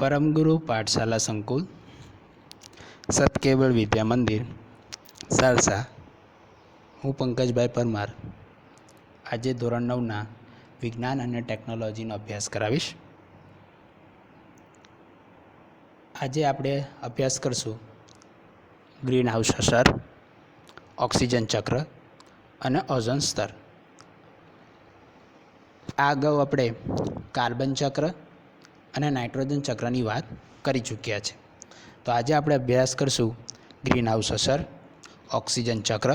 પરમગુરુ પાઠશાલા સંકુલ, સતકેવળ વિદ્યા મંદિર, સારસા. હું પંકજભાઈ પરમાર આજે ધોરણ નવના વિજ્ઞાન અને ટેકનોલોજીનો અભ્યાસ કરાવીશ. આજે આપણે અભ્યાસ કરશું ગ્રીન હાઉસ અસર, ઓક્સિજન ચક્ર અને ઓઝોન સ્તર. આ અગાઉ આપણે કાર્બન ચક્ર અને નાઇટ્રોજન ચક્રની વાત કરી ચૂક્યા છે. તો આજે આપણે અભ્યાસ કરશું ગ્રીન હાઉસ અસર, ઓક્સિજન ચક્ર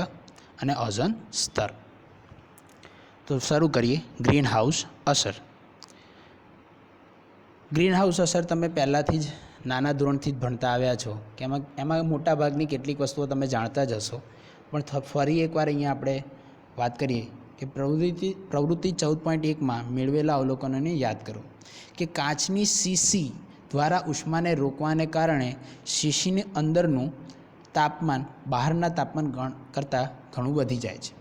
અને ઓઝોન સ્તર. તો શરૂ કરીએ ગ્રીન હાઉસ અસર. ગ્રીન હાઉસ અસર તમે પહેલાંથી જ નાના ધોરણથી જ ભણતા આવ્યા છો. કે એમાં એમાં મોટા ભાગની કેટલીક વસ્તુઓ તમે જાણતા જ હશો. પણ ફરી એકવાર અહીંયા આપણે વાત કરીએ કે પ્રવૃત્તિ પ્રવૃત્તિ ચૌદ પોઈન્ટ એકમાં મેળવેલા અવલોકનોને યાદ કરો. કે કાચની શીશી દ્વારા ઉષ્માને રોકવાને કારણે શીશીની અંદરનું તાપમાન, બહારના તાપમાન ગણ કરતાં ઘણું વધી જાય છે.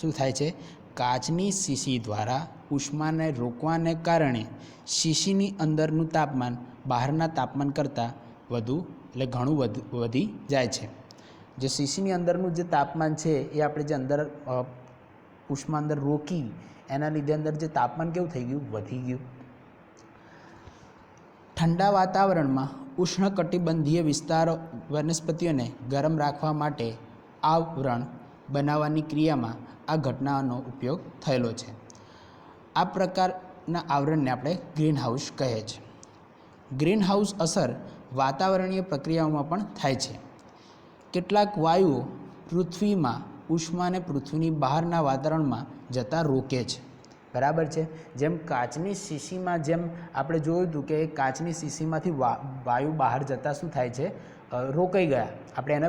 શું થાય છે? કાચની શીશી દ્વારા ઉષ્માને રોકવાને કારણે શીશીની અંદરનું તાપમાન, બહારના તાપમાન કરતાં વધુ એટલે ઘણું વધુ, વધી જાય છે. જે શીશીની અંદરનું જે તાપમાન છે એ આપણે જે અંદર ઉષ્મા અંદર રોકી એના લીધે અંદર જે તાપમાન કેવું થઈ ગયું? વધી ગયું. ઠંડા વાતાવરણમાં ઉષ્ણકટિબંધીય વિસ્તારો વનસ્પતિઓને ગરમ રાખવા માટે આવરણ બનાવવાની ક્રિયામાં આ ઘટનાનો ઉપયોગ થયેલો છે. આ પ્રકારના આવરણને આપણે ગ્રીનહાઉસ કહે છે. ગ્રીનહાઉસ અસર વાતાવરણીય પ્રક્રિયાઓમાં પણ થાય છે. કેટલાક વાયુઓ પૃથ્વીમાં ઉષ્માને પૃથ્વીની બહારના વાતાવરણમાં જતાં રોકે છે. બરાબર છે? જેમ કાચની શીશીમાં જેમ આપણે જોયું હતું કે કાચની શીશીમાંથી વાયુ બહાર જતાં શું થાય છે? રોકાઈ ગયા. આપણે એને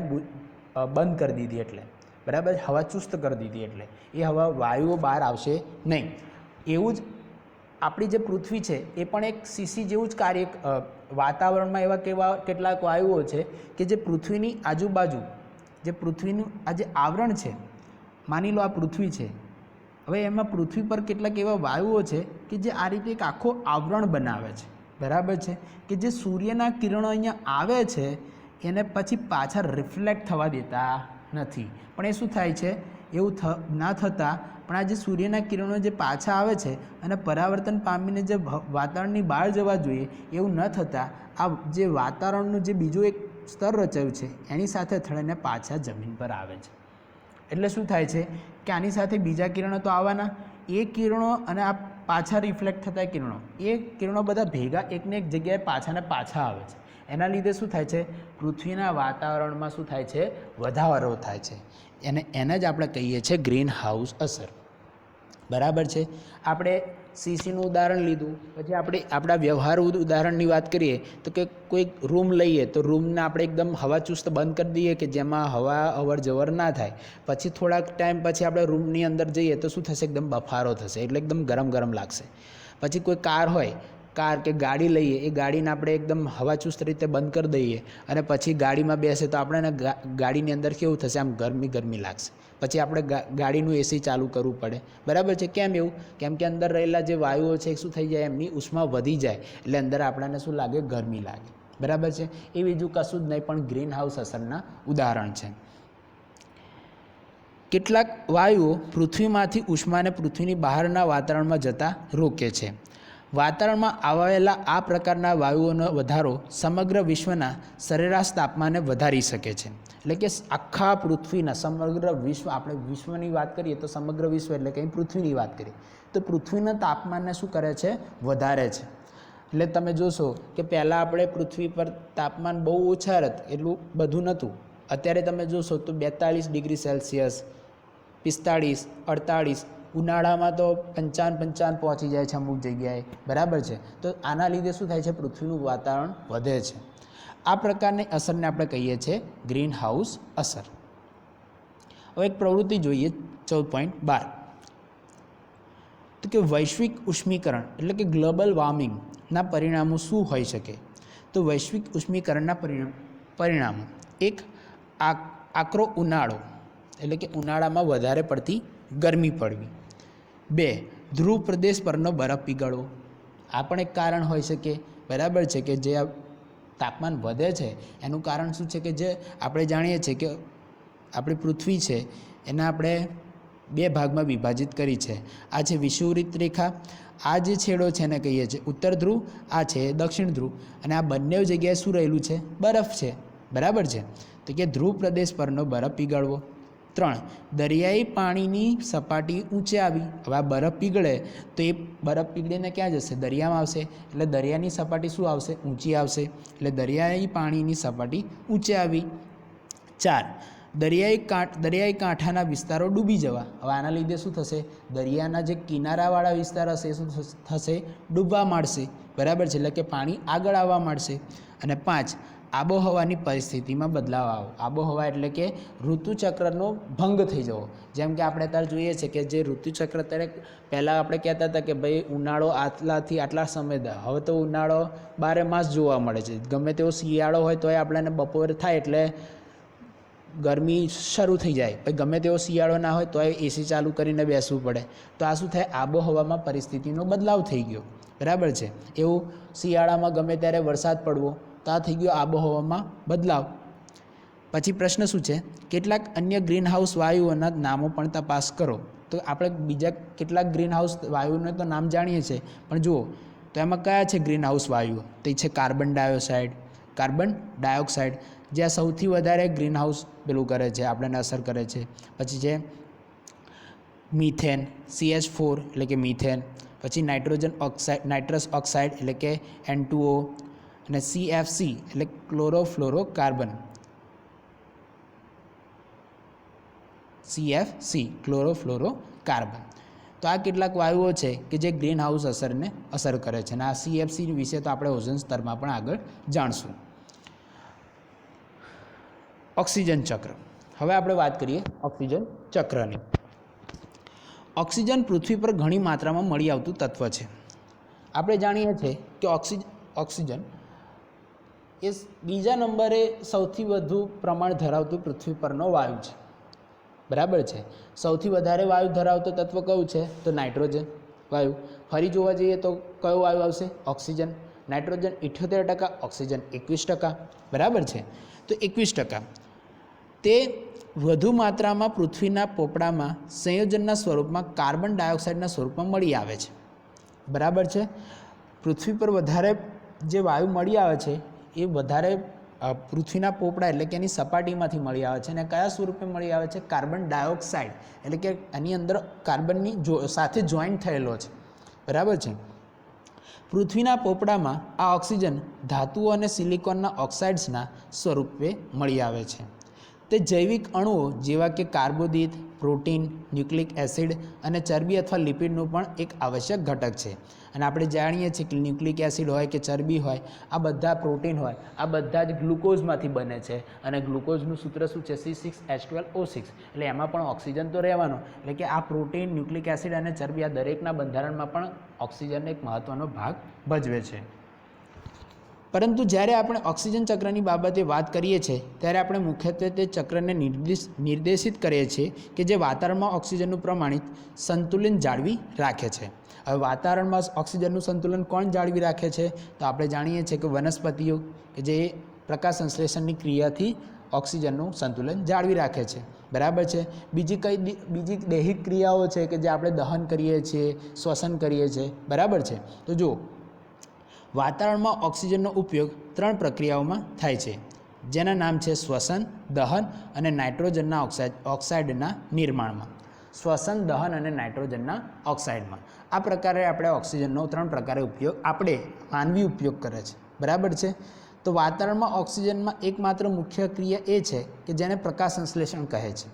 બંધ કરી દીધી એટલે. બરાબર? હવા ચુસ્ત કરી દીધી એટલે. એ હવા વાયુઓ બહાર આવશે નહીં. એવું જ આપણી જે પૃથ્વી છે, એ પણ એક શીશી જેવું જ કાર્ય વાતાવરણમાં એવા કેવા, કેટલાક વાયુઓ છે કે જે પૃથ્વીની આજુબાજુ, જે પૃથ્વીનું આ જે આવરણ છે, માની લો આ પૃથ્વી છે હવે એમાં પૃથ્વી પર કેટલાક એવા વાયુઓ છે કે જે આ રીતે એક આખો આવરણ બનાવે છે. બરાબર છે? કે જે સૂર્યના કિરણો અહીંયા આવે છે, એને પછી પાછા રિફ્લેક્ટ થવા દેતા નથી. પણ એ શું થાય છે? એવું થ, ના થતાં, પણ આ જે સૂર્યના કિરણો જે પાછા આવે છે અને પરાવર્તન પામીને જે વાતાવરણની બહાર જવા જોઈએ, એવું ન થતાં, આ જે વાતાવરણનું જે બીજું એક સ્તર રચાયું છે, એની સાથે થઈને પાછા જમીન પર આવે છે. એટલે શું થાય છે કે આની સાથે બીજા કિરણો તો આવવાના, એ કિરણો અને આ પાછા રિફ્લેક્ટ થતા કિરણો, એ કિરણો બધા ભેગા એકને એક જગ્યાએ પાછા ને પાછા આવે છે. એના લીધે શું થાય છે? પૃથ્વીના વાતાવરણમાં શું થાય છે? વધારો થાય છે. એને એને જ આપણે કહીએ છીએ ગ્રીન હાઉસ અસર. બરાબર છે? આપણે સીસીનું ઉદાહરણ લીધું, પછી આપણે આપણા વ્યવહાર ઉદાહરણની વાત કરીએ, તો કે કોઈક રૂમ લઈએ, તો રૂમને આપણે એકદમ હવાચુસ્ત બંધ કરી દઈએ કે જેમાં હવા અવર જવર ના થાય. પછી થોડાક ટાઈમ પછી આપણે રૂમની અંદર જઈએ, તો શું થશે? એકદમ બફારો થશે, એટલે એકદમ ગરમ ગરમ લાગશે. પછી કોઈ કાર હોય કાર કે ગાડી લઈએ, એ ગાડીને આપણે એકદમ હવાચુસ્ત રીતે બંધ કરી દઈએ અને પછી ગાડીમાં બેસે તો આપણે એને ગા- ગાડીની અંદર કેવું થશે? આમ ગરમી ગરમી લાગશે. પછી આપણે ગાડીનું એસી ચાલુ કરવું પડે. બરાબર છે? કેમ એવું? કેમ કે અંદર રહેલા જે વાયુઓ છે એ શું થઈ જાય? એમની ઉષ્મા વધી જાય. એટલે અંદર આપણને શું લાગે? ગરમી લાગે. બરાબર છે? એ બીજું કશું જ નહીં, પણ ગ્રીન હાઉસ અસરના ઉદાહરણ છે. કેટલાક વાયુઓ પૃથ્વીમાંથી ઉષ્માને પૃથ્વીની બહારના વાતાવરણમાં જતાં રોકે છે. વાતાવરણમાં આવેલા આ પ્રકારના વાયુઓનો વધારો સમગ્ર વિશ્વના સરેરાશ તાપમાને વધારી શકે છે. એટલે કે આખા પૃથ્વીના સમગ્ર વિશ્વ, આપણે વિશ્વની વાત કરીએ તો સમગ્ર વિશ્વ એટલે કે પૃથ્વીની વાત કરીએ, તો પૃથ્વીના તાપમાનને શું કરે છે? વધારે છે. એટલે તમે જોશો કે પહેલાં આપણે પૃથ્વી પર તાપમાન બહુ ઓછા રહેત, એટલું બધું નહોતું. અત્યારે તમે જોશો તો બેતાળીસ ડિગ્રી સેલ્સિયસ, પિસ્તાળીસ, અડતાળીસ ઉનાળામાં તો પંચાવન પંચાવન પહોંચી જાય છે અમુક જગ્યાએ. બરાબર છે? તો આના લીધે શું થાય છે? પૃથ્વીનું વાતાવરણ વધે છે. આ પ્રકારની અસરને આપણે કહીએ છીએ ગ્રીન હાઉસ અસર. હવે એક પ્રવૃત્તિ જોઈએ ચૌદ પોઈન્ટ બાર. તો કે વૈશ્વિક ઉષ્મીકરણ એટલે કે ગ્લોબલ વોર્મિંગના પરિણામો શું હોઈ શકે? તો વૈશ્વિક ઉષ્મીકરણના પરિણામ, પરિણામો. એક આકરો ઉનાળો એટલે કે ઉનાળામાં વધારે પડતી ગરમી પડવી. બે, ધ્રુવ પ્રદેશ પરનો બરફ પીગળવો. આ પણ એક કારણ હોઈ શકે બરાબર છે કે જે આ તાપમાન વધે છે, એનું કારણ શું છે કે જે આપણે જાણીએ છીએ કે આપણી પૃથ્વી છે, એને આપણે બે ભાગમાં વિભાજિત કરી છે. આ છે વિષુવૃત્ત રેખા, આ જે છેડો છે એને કહીએ છીએ ઉત્તર ધ્રુવ, આ છે દક્ષિણ ધ્રુવ, અને આ બંને જગ્યાએ શું રહેલું છે? બરફ છે. બરાબર છે? તો કે ધ્રુવ પ્રદેશ પરનો બરફ પીગળવો. ત્રણ. દરિયાઈ પાણીની સપાટી ઊંચે આવી. હવે આ બરફ પીગળે તો એ બરફ પીગળીને ક્યાં જશે? દરિયામાં આવશે. એટલે દરિયાની સપાટી શું આવશે? ઊંચી આવશે. એટલે દરિયાઈ પાણીની સપાટી ઊંચે આવી. ચાર. દરિયાઈ કાંઠ, દરિયાઈ કાંઠાના વિસ્તારો ડૂબી જવા. હવે આના લીધે શું થશે? દરિયાના જે કિનારાવાળા વિસ્તાર હશે એ શું થશ- ડૂબવા માંડશે. બરાબર છે? એટલે કે પાણી આગળ આવવા માંડશે. અને પાંચ. આબોહવાની પરિસ્થિતિમાં બદલાવ આવો. આબોહવા એટલે કે ઋતુચક્રનો ભંગ થઈ જવો. જેમ કે આપણે અત્યારે જોઈએ છે કે જે ઋતુચક્ર અત્યારે પહેલાં આપણે કહેતા હતા કે ભાઈ ઉનાળો આટલાથી આટલા સમય હવે તો ઉનાળો બારે માસ જોવા મળે છે. ગમે તેવો શિયાળો હોય તોય આપણને બપોરે થાય એટલે ગરમી શરૂ થઈ જાય. પછી ગમે તેવો શિયાળો ના હોય તોય એસી ચાલુ કરીને બેસવું પડે. તો આ શું થાય? આબોહવામાં પરિસ્થિતિનો બદલાવ થઈ ગયો. બરાબર છે? એવું શિયાળામાં ગમે ત્યારે વરસાદ પડવો તો આ થઈ ગયો આબોહવામાં બદલાવ. પછી પ્રશ્ન શું છે? કેટલાક અન્ય ગ્રીન હાઉસ વાયુઓના નામો પણ તપાસ કરો. તો આપણે બીજા કેટલાક ગ્રીન હાઉસ વાયુઓને તો નામ જાણીએ છીએ, પણ જુઓ, તો એમાં કયા છે ગ્રીન હાઉસ વાયુઓ? તે છે કાર્બન ડાયોક્સાઇડ કાર્બન ડાયોક્સાઇડ, જે સૌથી વધારે ગ્રીન હાઉસ પેલું કરે છે, આપણને અસર કરે છે. પછી છે મિથેન, સીએચ ફોર એટલે કે મિથેન. પછી નાઇટ્રોજન ઓક્સાઇડ, નાઇટ્રસ ઓક્સાઇડ એટલે કે એન અને સીએફસી એટલે chlorofluoro carbon CFC chlorofluoro carbon તો આ કેટલાક વાયુઓ છે કે જે ગ્રીન હાઉસ અસરને અસર કરે છે અને આ સીએફસી વિશે તો આપણે ઓઝોન સ્તરમાં પણ આગળ જાણશું. ઓક્સિજન ચક્ર. હવે આપણે વાત કરીએ ઓક્સિજન ચક્રની. ઓક્સિજન પૃથ્વી પર ઘણી માત્રામાં મળી આવતું તત્વ છે. આપણે જાણીએ છીએ કે ઓક્સિજન ઓક્સિજન એ બીજા નંબરે સૌથી વધુ પ્રમાણ ધરાવતું પૃથ્વી પરનો વાયુ છે. બરાબર છે? સૌથી વધારે વાયુ ધરાવતો તત્વ કયું છે? તો નાઇટ્રોજન વાયુ. ફરી જોવા જઈએ તો કયો વાયુ આવશે? ઓક્સિજન. નાઇટ્રોજન ઇઠ્યોતેર ટકા, ઓક્સિજન એકવીસ ટકા. બરાબર છે? તો એકવીસ ટકા. તે વધુ માત્રામાં પૃથ્વીના પોપડામાં સંયોજનના સ્વરૂપમાં કાર્બન ડાયોક્સાઇડના સ્વરૂપમાં મળી આવે છે. બરાબર છે? પૃથ્વી પર વધારે જે વાયુ મળી આવે છે એ વધારે પૃથ્વીના પોપડા એટલે કે એની સપાટીમાંથી મળી આવે છે અને કયા સ્વરૂપે મળી આવે છે? કાર્બન ડાયોક્સાઇડ એટલે કે એની અંદર કાર્બનની જો, સાથે જોઈન્ટ થયેલો છે. બરાબર છે? પૃથ્વીના પોપડામાં આ ઓક્સિજન ધાતુઓ અને સિલિકોનના ઓક્સાઇડ્સના સ્વરૂપે મળી આવે છે. તે જૈવિક અણુઓ જેવા કે કાર્બોદિત, પ્રોટીન, ન્યુક્લિક એસિડ અને ચરબી અથવા લિપિડનું પણ એક આવશ્યક ઘટક છે. અને આપણે જાણીએ છીએ કે ન્યુક્લિક એસિડ હોય કે ચરબી હોય, આ બધા પ્રોટીન હોય, આ બધા જ ગ્લુકોઝમાંથી બને છે. અને ગ્લુકોઝનું સૂત્ર શું છે? C six H twelve O six એટલે એમાં પણ ઓક્સિજન તો રહેવાનો. એટલે કે આ પ્રોટીન, ન્યુક્લિક એસિડ અને ચરબી આ દરેકના બંધારણમાં પણ ઓક્સિજન એક મહત્ત્વનો ભાગ ભજવે છે. પરંતુ જ્યારે આપણે ઓક્સિજન ચક્રની બાબતે વાત કરીએ છીએ, ત્યારે આપણે મુખ્યત્વે તે ચક્રને નિર્દેશ, નિર્દેશિત કરીએ છીએ કે જે વાતાવરણમાં ઓક્સિજનનું પ્રમાણિત સંતુલન જાળવી રાખે છે. હવે વાતાવરણમાં ઓક્સિજનનું સંતુલન કોણ જાળવી રાખે છે? તો આપણે જાણીએ છીએ કે વનસ્પતિઓ કે જે પ્રકાશ સંશ્લેષણની ક્રિયાથી ઓક્સિજનનું સંતુલન જાળવી રાખે છે. બરાબર છે? બીજી કઈ બીજી દૈહિક ક્રિયાઓ છે કે જે આપણે દહન કરીએ છીએ, શ્વસન કરીએ છીએ. બરાબર છે? તો જુઓ વાતાવરણમાં ઓક્સિજનનો ઉપયોગ ત્રણ પ્રક્રિયાઓમાં થાય છે, જેના નામ છે શ્વસન, દહન અને નાઇટ્રોજનના ઓક્સાઇડ, ઓક્સાઇડના નિર્માણમાં. શ્વસન, દહન અને નાઇટ્રોજનના ઓક્સાઇડમાં. આ પ્રકારે આપણે ઓક્સિજનનો ત્રણ પ્રકારે ઉપયોગ, આપણે માનવી ઉપયોગ કરે છે. બરાબર છે? તો વાતાવરણમાં ઓક્સિજનમાં એકમાત્ર મુખ્ય ક્રિયા એ છે કે જેને પ્રકાશ સંશ્લેષણ કહે છે.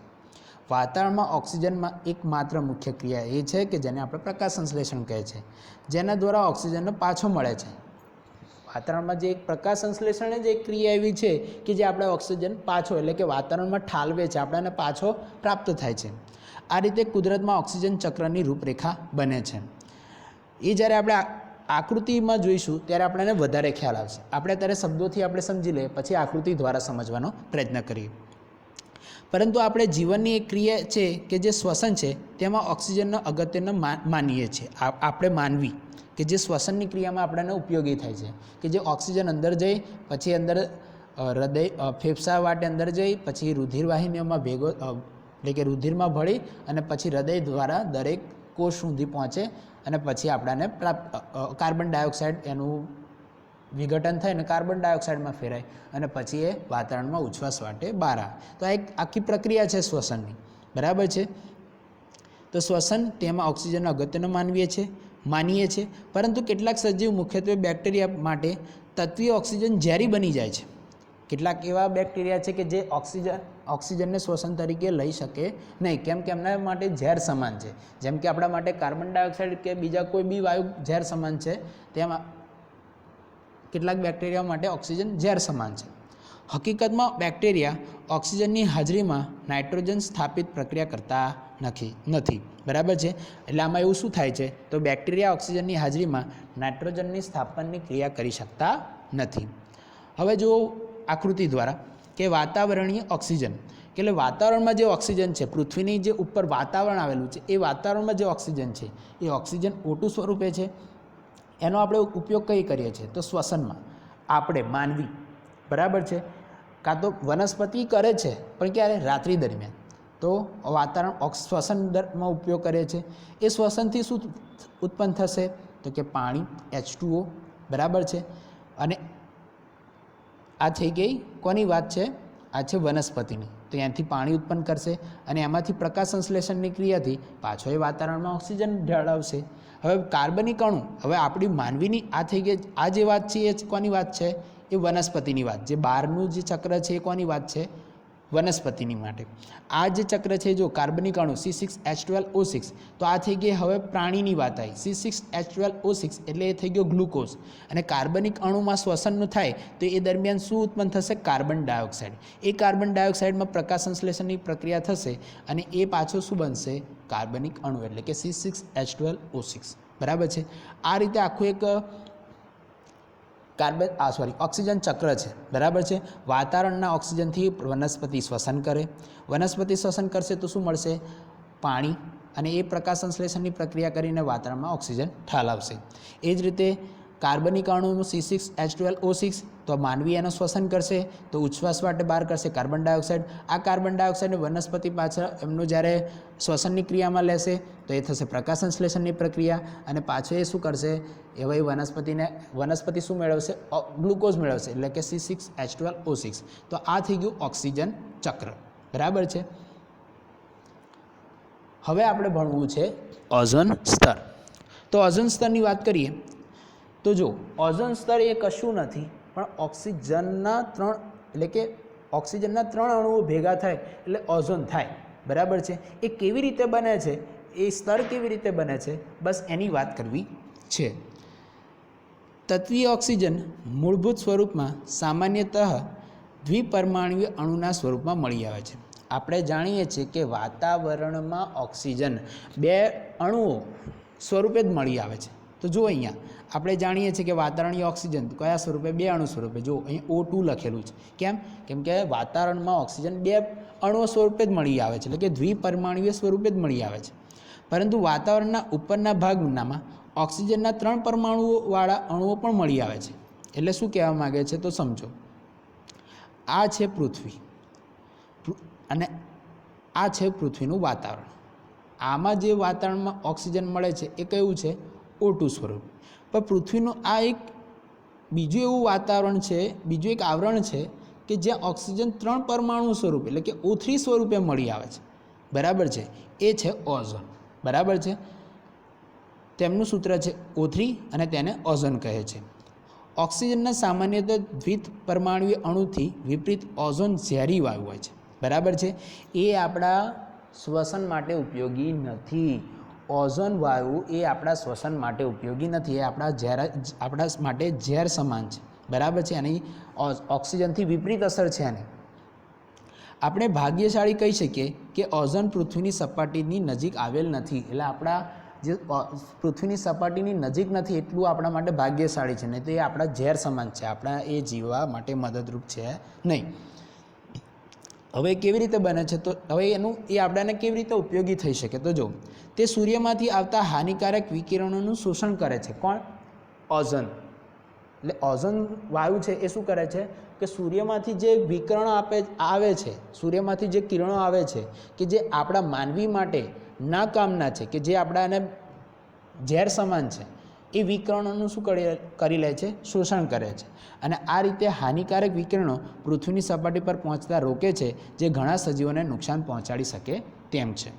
વાતાવરણમાં ઓક્સિજનમાં એકમાત્ર મુખ્ય ક્રિયા એ છે કે જેને આપણે પ્રકાશ સંશ્લેષણ કહે છે. જેના દ્વારા ઓક્સિજનનો પાછો મળે છે. વાતાવરણમાં જે એક પ્રકાશ સંશ્લેષણ જ એક ક્રિયા એવી છે કે જે આપણે ઓક્સિજન પાછો એટલે કે વાતાવરણમાં ઠાલવે છે આપણને પાછો પ્રાપ્ત થાય છે. આ રીતે કુદરતમાં ઓક્સિજન ચક્રની રૂપરેખા બને છે. એ જ્યારે આપણે આકૃતિમાં જોઈશું ત્યારે આપણને વધારે ખ્યાલ આવશે. આપણે અત્યારે શબ્દોથી આપણે સમજી લઈએ, પછી આકૃતિ દ્વારા સમજવાનો પ્રયત્ન કરીએ. પરંતુ આપણે જીવનની એક ક્રિયા છે કે જે શ્વસન છે, તેમાં ઓક્સિજનનો અગત્યનો માનીએ છીએ. આપણે માનવી કે જે શ્વસનની ક્રિયામાં આપણને ઉપયોગી થાય છે. કે જે ઓક્સિજન અંદર જઈ, પછી અંદર હૃદય ફેફસા વાટે અંદર જઈ, પછી રુધિરવાહિનીઓમાં ભેગો એટલે કે રુધિરમાં ભળી અને પછી હૃદય દ્વારા દરેક કોષ સુધી પહોંચે અને પછી આપણાને પ્રાપ્ત કાર્બન ડાયોક્સાઇડ એનું વિઘટન થાય અને કાર્બન ડાયોક્સાઇડમાં ફેરાય અને પછી એ વાતાવરણમાં ઉચ્છ્વાસ માટે બહાર આવે. તો આ એક આખી પ્રક્રિયા છે શ્વસનની. બરાબર છે? તો શ્વસન તેમાં ઓક્સિજનનો અગત્યનો માનવીએ છે માનીએ છીએ પરંતુ કેટલાક સજીવ મુખ્યત્વે બેક્ટેરિયા માટે તત્વીય ઓક્સિજન ઝેરી બની જાય છે. કેટલાક એવા બેક્ટેરિયા છે કે જે ઓક્સિજન, ઓક્સિજનને શ્વસન તરીકે લઈ શકે નહીં. કેમ કે એમના માટે ઝેર સમાન છે. જેમ કે આપણા માટે કાર્બન ડાયોક્સાઇડ કે બીજા કોઈ બી વાયુ ઝેર સમાન છે, તેમ કેટલાક બેક્ટેરિયા માટે ઓક્સિજન ઝેર સમાન છે. હકીકતમાં બેક્ટેરિયા ઓક્સિજનની હાજરીમાં નાઇટ્રોજન સ્થાપિત પ્રક્રિયા કરતા નથી નથી. બરાબર છે? એટલે આમાં એવું શું થાય છે? તો બેક્ટેરિયા ઓક્સિજનની હાજરીમાં નાઇટ્રોજનની સ્થાપનની ક્રિયા કરી શકતા નથી. હવે જુઓ આકૃતિ દ્વારા કે વાતાવરણીય ઓક્સિજન એટલે વાતાવરણમાં જે ઓક્સિજન છે, પૃથ્વીની જે ઉપર વાતાવરણ આવેલું છે, એ વાતાવરણમાં જે ઓક્સિજન છે, એ ઓક્સિજન ઓટું સ્વરૂપે છે? એનો આપણે ઉપયોગ કઈ કરીએ છીએ? તો શ્વસનમાં. આપણે માનવી. બરાબર છે? કાં તો વનસ્પતિ કરે છે, પણ ક્યારે? રાત્રિ દરમિયાન. તો વાતાવરણ શ્વસન દરમાં ઉપયોગ કરે છે. એ શ્વસનથી શું ઉત્પન્ન થશે? તો કે પાણી એચ બરાબર છે? અને આ થઈ ગઈ કોની વાત છે? આ છે વનસ્પતિની. તો ત્યાંથી પાણી ઉત્પન્ન કરશે અને એમાંથી પ્રકાશ સંશ્લેષણની ક્રિયાથી પાછો એ વાતાવરણમાં ઓક્સિજન ઢાળવશે. હવે કાર્બનિક અણુ હવે આપણી માનવીની આ થઈ ગઈ, આ જે વાત છે એ કોની વાત છે? એ વનસ્પતિની વાત. જે બહારનું જે ચક્ર છે એ કોની વાત છે? વનસ્પતિની માટે. આ જે ચક્ર છે જો કાર્બનિક અણુ C six H twelve O six તો આ થઈ ગઈ હવે પ્રાણીની વાત આવી. C six H twelve O six એટલે એ થઈ ગયો ગ્લુકોઝ. અને કાર્બનિક અણુમાં શ્વસનનું થાય તો એ દરમિયાન શું ઉત્પન્ન થશે? Carbon dioxide. એ કાર્બન ડાયોક્સાઇડમાં પ્રકાશ સંશ્લેષણની પ્રક્રિયા થશે અને એ પાછો શું બનશે? કાર્બનિક અણુ એટલે કે C six H twelve O six બરાબર છે? આ રીતે આખું એક કાર્બન, આ સોરી ઓક્સિજન ચક્ર છે. બરાબર છે? વાતાવરણના ઓક્સિજનથી વનસ્પતિ શ્વસન કરે. વનસ્પતિ શ્વસન કરશે તો શું મળશે? પાણી અને એ પ્રકાશ સંશ્લેષણની પ્રક્રિયા કરીને વાતાવરણમાં ઓક્સિજન ઠાલવશે. એ જ રીતે કાર્બનિક અણુનું C six H twelve O six તો માનવી એનું શ્વસન કરશે, તો ઉચ્છ્વાસ માટે બહાર કરશે કાર્બન ડાયોક્સાઇડ. આ કાર્બન ડાયોક્સાઇડને વનસ્પતિ પાછળ એમનું જ્યારે શ્વસનની ક્રિયામાં લેશે, તો એ થશે પ્રકાશસંશ્લેષણની પ્રક્રિયા અને પાછું એ શું કરશે? એ વનસ્પતિને, વનસ્પતિ શું મેળવશે? ગ્લુકોઝ મેળવશે, એટલે કે C six H twelve O six તો આ થઈ ગયું ઓક્સિજન ચક્ર. બરાબર છે? હવે આપણે ભણવું છે ઓઝોન સ્તર. તો ઓઝોન સ્તરની વાત કરીએ તો જો ઓઝોન સ્તર એ કશું નથી, પણ ઓક્સિજનના ત્રણ, એટલે કે ઓક્સિજનના ત્રણ અણુઓ ભેગા થાય એટલે ઓઝોન થાય. બરાબર છે? એ કેવી રીતે બને છે? એ સ્તર કેવી રીતે બને છે? બસ એની વાત કરવી છે. તત્વીય ઓક્સિજન મૂળભૂત સ્વરૂપમાં સામાન્યતઃ દ્વિપરમાણુય અણુના સ્વરૂપમાં મળી આવે છે. આપણે જાણીએ છીએ કે વાતાવરણમાં ઓક્સિજન બે અણુઓ સ્વરૂપે જ મળી આવે છે. તો જુઓ અહીંયા આપણે જાણીએ છીએ કે વાતાવરણીય ઓક્સિજન કયા સ્વરૂપે? બે અણુ સ્વરૂપે. જો અહીં ઓ ટુ લખેલું છે. કેમ? કેમ કે વાતાવરણમાં ઓક્સિજન બે અણુઓ સ્વરૂપે જ મળી આવે છે. એટલે કે દ્વિપરમાણુય સ્વરૂપે જ મળી આવે છે. પરંતુ વાતાવરણના ઉપરના ભાગનામાં ઓક્સિજનના ત્રણ પરમાણુઓવાળા અણુઓ પણ મળી આવે છે. એટલે શું કહેવા માગે છે તો સમજો. આ છે પૃથ્વી. અને આ છે પૃથ્વીનું વાતાવરણ. આમાં જે વાતાવરણમાં ઓક્સિજન મળે છે એ કયું છે? ઓટુ સ્વરૂપ. પણ પૃથ્વીનું આ એક બીજું એવું વાતાવરણ છે, બીજું એક આવરણ છે કે જ્યાં ઓક્સિજન ત્રણ પરમાણુ સ્વરૂપે, એટલે કે ઓ થ્રી સ્વરૂપે મળી આવે છે. બરાબર છે? એ છે ઓઝોન. બરાબર છે? તેમનું સૂત્ર છે ઓ થ્રી અને તેને ઓઝોન કહે છે. ઓક્સિજનના સામાન્યતઃ દ્વિત પરમાણુય અણુથી વિપરીત ઓઝોન ઝેરી વાયુ હોય છે. બરાબર છે? એ આપણા શ્વસન માટે ઉપયોગી નથી. ઓઝોન વાયુ એ આપણા શ્વસન માટે ઉપયોગી નથી, એ આપણા ઝેર, આપણા માટે ઝેર સમાન છે. બરાબર છે? એની ઓક્સિજનથી વિપરીત અસર છે એને આપણે ભાગ્યશાળી કહી શકીએ કે ઓઝોન પૃથ્વીની સપાટીની નજીક આવેલ નથી, એટલે આપણા જે પૃથ્વીની સપાટીની નજીક નથી એટલું આપણા માટે ભાગ્યશાળી છે, નહીં તો એ આપણા ઝેર સમાન છે. આપણા એ જીવવા માટે મદદરૂપ છે નહીં. હવે કેવી રીતે બને છે? તો હવે એનું, એ આપણાને કેવી રીતે ઉપયોગી થઈ શકે? તો જો, તે સૂર્યમાંથી આવતા હાનિકારક વિકિરણોનું શોષણ કરે છે. કોણ? ઓઝોન. એટલે ઓઝોન વાયુ છે, એ શું કરે છે? કે સૂર્યમાંથી જે વિકિરણો આપે, આવે છે, સૂર્યમાંથી જે કિરણો આવે છે, કે જે આપણા માનવી માટે ના કામના છે, કે જે આપણાને ઝેર સમાન છે એ વિકિરણોનું શું કરી કરી લે છે? શોષણ કરે છે. અને આ રીતે હાનિકારક વિકિરણો પૃથ્વીની સપાટી પર પહોંચતા રોકે છે, જે ઘણા સજીવોને નુકસાન પહોંચાડી શકે તેમ છે.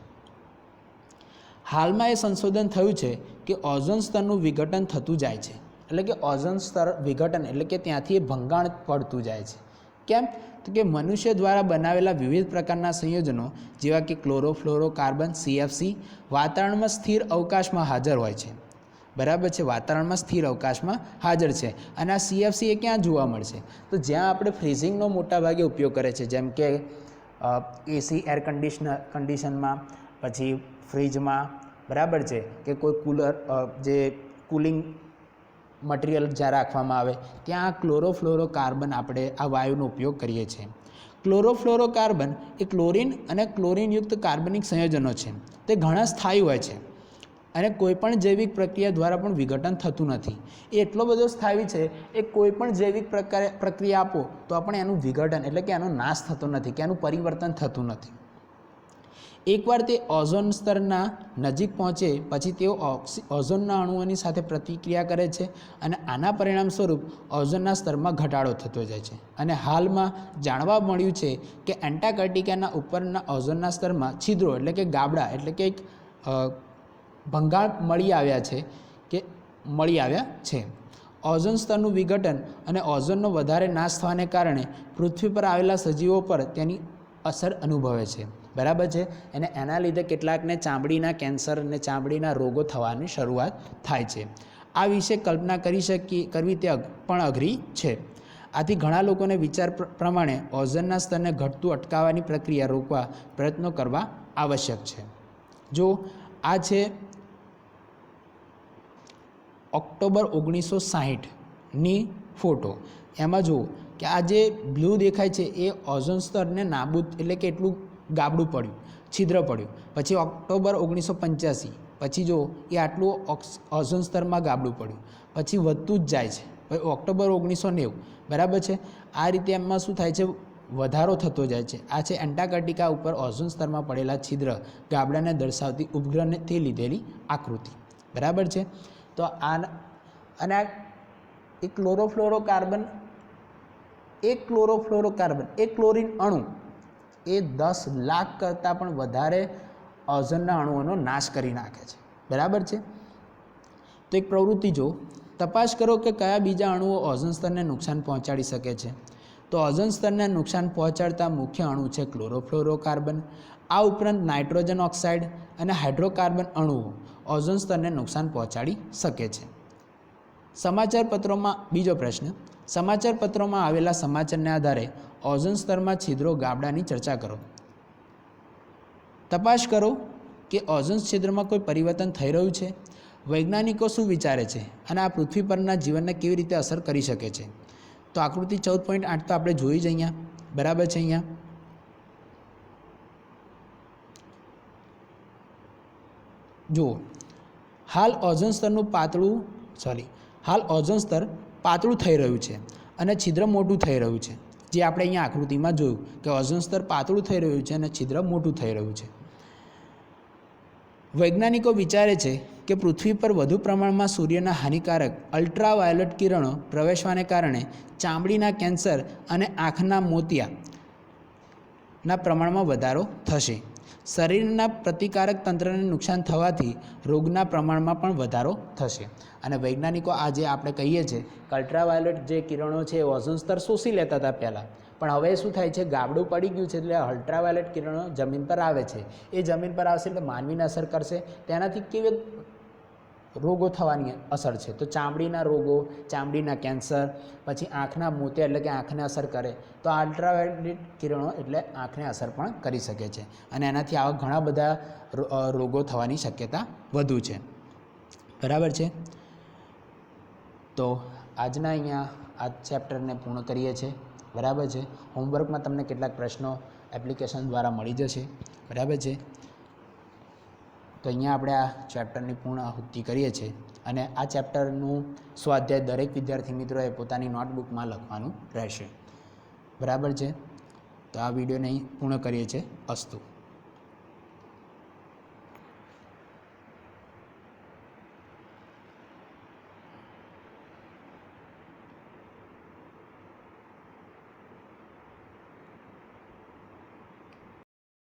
હાલમાં એ સંશોધન થયું છે કે ઓઝોન સ્તરનું વિઘટન થતું જાય છે. એટલે કે ઓઝોન સ્તર વિઘટન, એટલે કે ત્યાંથી એ ભંગાણ પડતું જાય છે. કેમ? તો કે મનુષ્ય દ્વારા બનાવેલા વિવિધ પ્રકારના સંયોજનો, જેવા કે ક્લોરોફ્લોરો કાર્બન સીએફસી વાતાવરણમાં સ્થિર અવકાશમાં હાજર હોય છે. બરાબર છે, વાતાવરણમાં સ્થિર અવકાશમાં હાજર છે. અને આ સીએફસી એ ક્યાં જોવા મળશે? તો જ્યાં આપણે ફ્રીઝિંગનો મોટાભાગે ઉપયોગ કરે છે, જેમ કે એસી એર કન્ડિશનર કન્ડિશનમાં પછી ફ્રીજમાં બરાબર છે, કે કોઈ કુલર જે કુલિંગ મટીરિયલ જ્યાં રાખવામાં આવે, ત્યાં ક્લોરોફ્લોરો કાર્બન આપણે આ વાયુનો ઉપયોગ કરીએ છીએ. ક્લોરોફ્લોરો કાર્બન એ ક્લોરિન અને ક્લોરિનયુક્ત કાર્બનિક સંયોજનો છે. તે ઘણા સ્થાયી હોય છે. અને કોઈપણ જૈવિક પ્રક્રિયા દ્વારા પણ વિઘટન થતું નથી. એ એટલો બધો સ્થાયી છે એ કોઈપણ જૈવિક પ્રકાર પ્રક્રિયા આપો તો આપણે એનું વિઘટન એટલે કે એનો નાશ થતો નથી, કે એનું પરિવર્તન થતું નથી. એકવાર તે ઓઝોન સ્તરના નજીક પહોંચે, પછી તેઓ ઓક્સી, ઓઝોનના અણુઓની સાથે પ્રતિક્રિયા કરે છે અને આના પરિણામ સ્વરૂપ ઓઝોનના સ્તરમાં ઘટાડો થતો જાય છે. અને હાલમાં જાણવા મળ્યું છે કે એન્ટાર્કટિકાના ઉપરના ઓઝોનના સ્તરમાં છિદ્રો એટલે કે ગાબડા એટલે કે એક ભંગાણ મળી આવ્યા છે કે મળી આવ્યા છે. ઓઝોન સ્તરનું વિઘટન અને ઓઝોનનો વધારે નાશ થવાને કારણે પૃથ્વી પર આવેલા સજીવો પર તેની અસર અનુભવે છે. બરાબર છે? અને એના લીધે કેટલાકને ચામડીના કેન્સર અને ચામડીના રોગો થવાની શરૂઆત થાય છે. આ વિશે કલ્પના કરી શકીએ કરવી તે પણ અઘરી છે. આથી ઘણા લોકોને વિચાર પ્ર- પ્રમાણે ઓઝોનના સ્તરને ઘટતું અટકાવવાની પ્રક્રિયા રોકવા પ્રયત્નો કરવા આવશ્યક છે. જો આ છે ઓક્ટોબર ઓગણીસો સાહીઠની ફોટો. એમાં જુઓ કે આ જે બ્લુ દેખાય છે એ ઓઝોન સ્તરને નાબૂદ એટલે કે એટલું ગાબડું પડ્યું, છિદ્ર પડ્યું. પછી ઓક્ટોબર ઓગણીસો પંચ્યાસી, પછી જો એ આટલું ઓઝોન સ્તરમાં ગાબડું પડ્યું. પછી વધતું જ જાય છે. પછી ઓક્ટોબર ઓગણીસો નેવું, બરાબર છે? આ રીતે એમાં શું થાય છે? વધારો થતો જાય છે. આ છે એન્ટાર્કટિકા ઉપર ઓઝોન સ્તરમાં પડેલા છિદ્ર ગાબડાને દર્શાવતી ઉપગ્રહથી લીધેલી આકૃતિ. બરાબર છે? તો આ અને આ એક ક્લોરોફ્લોરો કાર્બન એક ક્લોરોફ્લોરો કાર્બન એક ક્લોરિન અણુ એ દસ લાખ કરતાં પણ વધારે ઓઝોનના અણુઓનો નાશ કરી નાખે છે. બરાબર છે? તો એક પ્રવૃત્તિ જો તપાસ કરો કે કયા બીજા અણુઓ ઓઝોન સ્તરને નુકસાન પહોંચાડી શકે છે. તો ઓઝોન સ્તરને નુકસાન પહોંચાડતા મુખ્ય અણુ છે ક્લોરોફ્લોરોકાર્બન આ ઉપરાંત નાઇટ્રોજન ઓક્સાઇડ અને હાઇડ્રોકાર્બન અણુઓ. ઓઝોન સ્તરને નુકસાન પહોંચાડી શકે છે. સમાચાર પત્રોમાં બીજો પ્રશ્ન. સમાચાર પત્રોમાં આવેલા સમાચારને આધારે ઓઝોન સ્તરમાં છિદ્રો ગાબડાની ચર્ચા કરો. તપાસ કરો કે ઓઝોન છિદ્રમાં કોઈ પરિવર્તન થઈ રહ્યું છે. વૈજ્ઞાનિકો શું વિચારે છે અને આ પૃથ્વી પરના જીવનને કેવી રીતે અસર કરી શકે છે? તો આકૃતિ ચૌદ પોઈન્ટ આઠ તો આપણે જોઈ જ અહીંયા. બરાબર છે અહીંયા? જુઓ. હાલ ઓઝોન સ્તરનું પાતળું સોરી હાલ ઓઝોન સ્તર પાતળું થઈ રહ્યું છે અને છિદ્ર મોટું થઈ રહ્યું છે. જે આપણે અહીંયા આકૃતિમાં જોયું કે ઓઝોન સ્તર પાતળું થઈ રહ્યું છે અને છિદ્ર મોટું થઈ રહ્યું છે. વૈજ્ઞાનિકો વિચારે છે કે પૃથ્વી પર વધુ પ્રમાણમાં સૂર્યના હાનિકારક અલ્ટ્રાવાયોલેટ કિરણો પ્રવેશવાને કારણે ચામડીના કેન્સર અને આંખના મોતિયા ના પ્રમાણમાં વધારો થશે. શરીરના પ્રતિકારક તંત્રને નુકસાન થવાથી રોગના પ્રમાણમાં પણ વધારો થશે. અને વૈજ્ઞાનિકો આજે આપણે કહીએ છીએ કે અલ્ટ્રાવાયોલેટ જે કિરણો છે એ ઓઝોન સ્તર શોષી લેતા હતા પહેલાં. પણ હવે શું થાય છે? ગાબડું પડી ગયું છે એટલે અલ્ટ્રાવાયોલેટ કિરણો જમીન પર આવે છે. એ જમીન પર આવશે એટલે માનવીને અસર કરશે. તેનાથી કેવી રોગો થવાની અસર છે. તો ચામડીના રોગો, ચામડીના કેન્સર, પછી આંખના મોતિયા એટલે કે આંખને અસર કરે, તો અલ્ટ્રાવાયોલેટ કિરણો એટલે આંખને અસર પણ કરી શકે છે. અને એનાથી આવા ઘણા બધા રોગો થવાની શક્યતા વધુ છે. બરાબર છે? તો આજના અહીંયા આ ચેપ્ટરને પૂર્ણ કરીએ છીએ. બરાબર છે? હોમવર્કમાં તમને કેટલાક પ્રશ્નો એપ્લિકેશન દ્વારા મળી જશે. બરાબર છે? તો અહીંયા આપણે આ ચેપ્ટરની પૂર્ણ આહુતિ કરીએ છીએ અને આ ચેપ્ટરનું સ્વાધ્યાય દરેક વિદ્યાર્થી મિત્રોએ પોતાની નોટબુકમાં લખવાનું રહેશે. બરાબર છે? તો આ વિડીયોને અહીં પૂર્ણ કરીએ છીએ. અસ્તુ.